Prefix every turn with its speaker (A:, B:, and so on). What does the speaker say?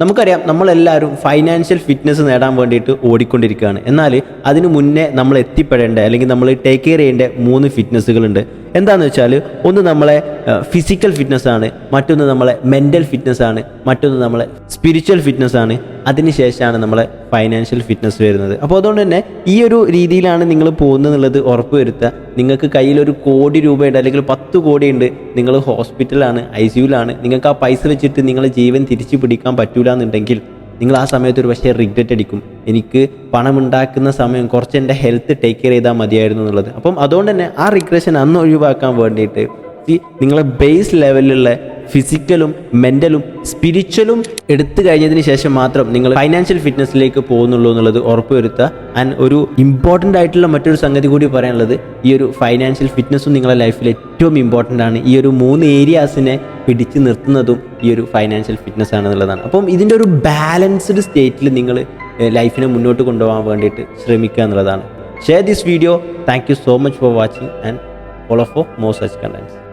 A: നമുക്കറിയാം നമ്മളെല്ലാവരും financial fitness നേടാൻ വേണ്ടിയിട്ട് ഓടിക്കൊണ്ടിരിക്കുകയാണ്. എന്നാൽ അതിനു മുന്നേ നമ്മൾ എത്തിപ്പെടേണ്ട അല്ലെങ്കിൽ നമ്മൾ ടേക്ക് കെയർ ചെയ്യേണ്ട മൂന്ന് ഫിറ്റ്നസ്സുകളുണ്ട് എന്താണെന്ന് വെച്ചാൽ ഒന്ന് നമ്മളെ ഫിസിക്കൽ ഫിറ്റ്നസ് ആണ് മറ്റൊന്ന് നമ്മളെ മെന്റൽ ഫിറ്റ്നസ് ആണ് മറ്റൊന്ന് നമ്മളെ സ്പിരിച്വൽ ഫിറ്റ്നസ് ആണ്. അതിനുശേഷമാണ് നമ്മളെ ഫൈനാൻഷ്യൽ ഫിറ്റ്നസ് വരുന്നത്. അപ്പോൾ അതുകൊണ്ട് തന്നെ ഈ ഒരു രീതിയിലാണ് നിങ്ങൾ പോകുന്നത് എന്നുള്ളത് ഉറപ്പ് വരുത്തുക നിങ്ങൾക്ക് കയ്യിൽ ഒരു കോടി രൂപയുണ്ട് അല്ലെങ്കിൽ പത്ത് കോടി ഉണ്ട് നിങ്ങൾ ഹോസ്പിറ്റലാണ് ഐ സിയുലാണ് നിങ്ങൾക്ക് ആ പൈസ വെച്ചിട്ട് നിങ്ങളെ ജീവൻ തിരിച്ചു പിടിക്കാൻ പറ്റൂല എന്നുണ്ടെങ്കിൽ നിങ്ങൾ ആ സമയത്ത് ഒരു പക്ഷേ റിഗ്രറ്റ് അടിക്കും. എനിക്ക് പണമുണ്ടാക്കുന്ന സമയം കുറച്ച് എന്റെ ഹെൽത്ത് ടേക്ക് കെയർ ചെയ്താൽ മതിയായിരുന്നു എന്നുള്ളത്. അപ്പം അതുകൊണ്ട് തന്നെ ആ റിഗ്രഷൻ അന്ന് ഒഴിവാക്കാൻ വേണ്ടിയിട്ട് നിങ്ങളെ ബേസ് ലെവലിലുള്ള ഫിസിക്കലും മെന്റലും സ്പിരിച്വലും എടുത്തു കഴിഞ്ഞതിന് ശേഷം മാത്രം നിങ്ങൾ ഫൈനാൻഷ്യൽ ഫിറ്റ്നസ്സിലേക്ക് പോകുന്നുള്ളൂ എന്നുള്ളത് ഉറപ്പുവരുത്തുക. ആൻഡ് ഒരു ഇമ്പോർട്ടന്റ് ആയിട്ടുള്ള മറ്റൊരു സംഗതി കൂടി പറയാനുള്ളത് ഈ ഒരു ഫൈനാൻഷ്യൽ ഫിറ്റ്നസ്സും നിങ്ങളുടെ ലൈഫിൽ ഏറ്റവും ഇമ്പോർട്ടന്റ് ആണ്. ഈ ഒരു മൂന്ന് ഏരിയാസിനെ പിടിച്ചു നിർത്തുന്നതും ഈ ഒരു ഫൈനാൻഷ്യൽ ഫിറ്റ്നസ് ആണെന്നുള്ളതാണ്. അപ്പം ഇതിന്റെ ഒരു ബാലൻസ്ഡ് സ്റ്റേറ്റിൽ നിങ്ങൾ ലൈഫിനെ മുന്നോട്ട് കൊണ്ടുപോകാൻ വേണ്ടിയിട്ട് ശ്രമിക്കുക എന്നുള്ളതാണ്. Share this video thank you so much for watching and follow for more such contents